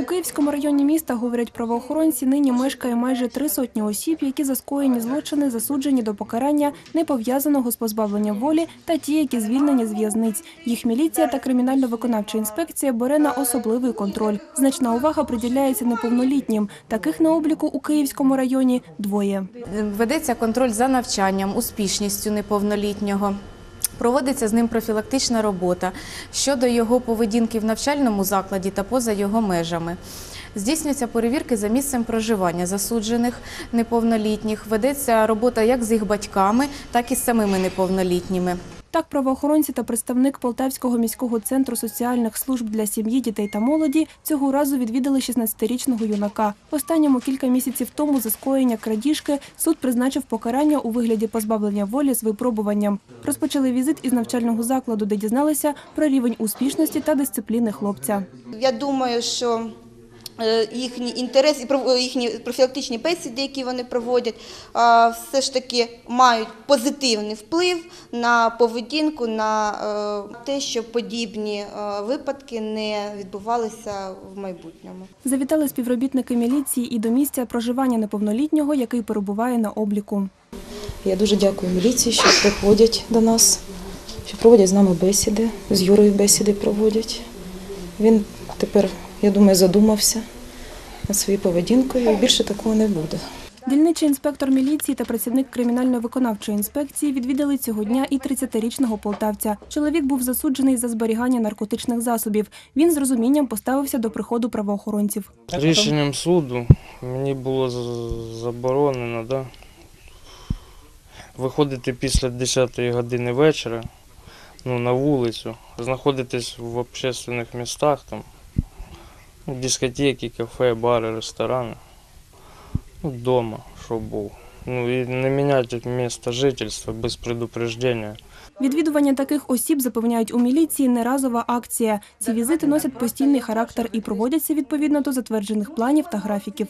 У Київському районі міста, говорять правоохоронці, нині мешкає майже три сотні осіб, які за скоєні злочини засуджені до покарання, не пов'язаного з позбавленням волі, та ті, які звільнені з в'язниць. Їх міліція та кримінально-виконавча інспекція бере на особливий контроль. Значна увага приділяється неповнолітнім. Таких на обліку у Київському районі двоє. Ведеться контроль за навчанням, успішністю неповнолітнього. Проводиться з ним профілактична робота щодо його поведінки в навчальному закладі та поза його межами. Здійснюються перевірки за місцем проживання засуджених неповнолітніх. Ведеться робота як з їх батьками, так і з самими неповнолітніми. Так, правоохоронці та представник Полтавського міського центру соціальних служб для сім'ї, дітей та молоді цього разу відвідали 16-річного юнака. Останньому кілька місяців тому за скоєння крадіжки суд призначив покарання у вигляді позбавлення волі з випробуванням. Розпочали візит із навчального закладу, де дізналися про рівень успішності та дисципліни хлопця. Я думаю, що їхній інтерес і їхні профілактичні бесіди, які вони проводять, все ж таки мають позитивний вплив на поведінку, на е, те, щоб подібні е, випадки не відбувалися в майбутньому. Завітали співробітники міліції і до місця проживання неповнолітнього, який перебуває на обліку. Я дуже дякую міліції, що приходять до нас, що проводять з нами бесіди, з Юрою бесіди проводять. Він тепер, я думаю, задумався своєю поведінкою і більше такого не буде. Дільничий інспектор міліції та працівник кримінально-виконавчої інспекції відвідали цього дня і 30-річного полтавця. Чоловік був засуджений за зберігання наркотичних засобів. Він з розумінням поставився до приходу правоохоронців. Рішенням суду мені було заборонено да, виходити після 10 години вечора ну, на вулицю, знаходитись в общественних містах, там, ну, дискотеки, кафе, бари, ресторани. Ну, дома, щоб був. Ну і не міняти місце жительства без предупреждення. Відвідування таких осіб запевняють у міліції не разова акція. Ці візити носять постійний характер і проводяться відповідно до затверджених планів та графіків.